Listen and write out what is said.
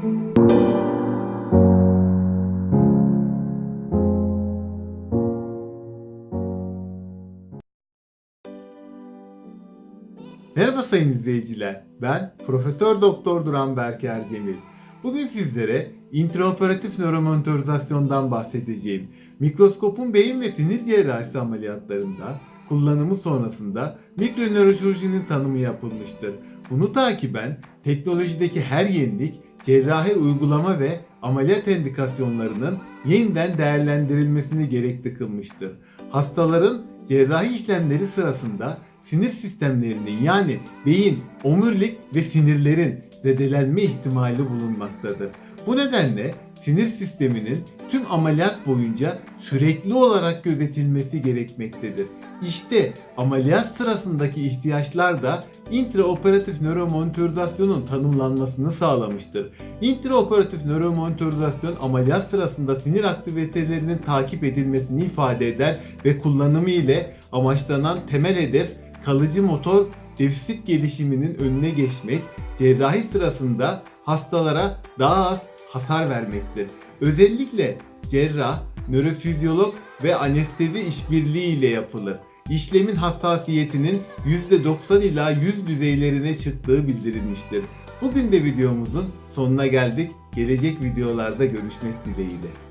Merhaba sayın izleyiciler. Ben Profesör Doktor Duran Berker Cemil. Bugün sizlere intraoperatif nöromontorizasyondan bahsedeceğim. Mikroskopun beyin ve sinir cerrahisi ameliyatlarında kullanımı sonrasında mikronörojirjinin tanımı yapılmıştır. Bunu takiben teknolojideki her yenilik cerrahi uygulama ve ameliyat endikasyonlarının yeniden değerlendirilmesini gerekli kılmıştır. Hastaların cerrahi işlemleri sırasında sinir sistemlerinin yani beyin, omurilik ve sinirlerin zedelenme ihtimali bulunmaktadır. Bu nedenle sinir sisteminin tüm ameliyat boyunca sürekli olarak gözetilmesi gerekmektedir. İşte ameliyat sırasındaki ihtiyaçlar da intraoperatif nöromontorizasyonun tanımlanmasını sağlamıştır. Intraoperatif nöromonitorizasyon ameliyat sırasında sinir aktivitelerinin takip edilmesini ifade eder ve kullanımı ile amaçlanan temel hedef kalıcı motor defisit gelişiminin önüne geçmek, cerrahi sırasında hastalara daha az hasar vermektir. Özellikle cerrah, nörofizyolog ve anestezi işbirliği ile yapılır. İşlemin hassasiyetinin %90 ila 100 düzeylerine çıktığı bildirilmiştir. Bugün de videomuzun sonuna geldik. Gelecek videolarda görüşmek dileğiyle.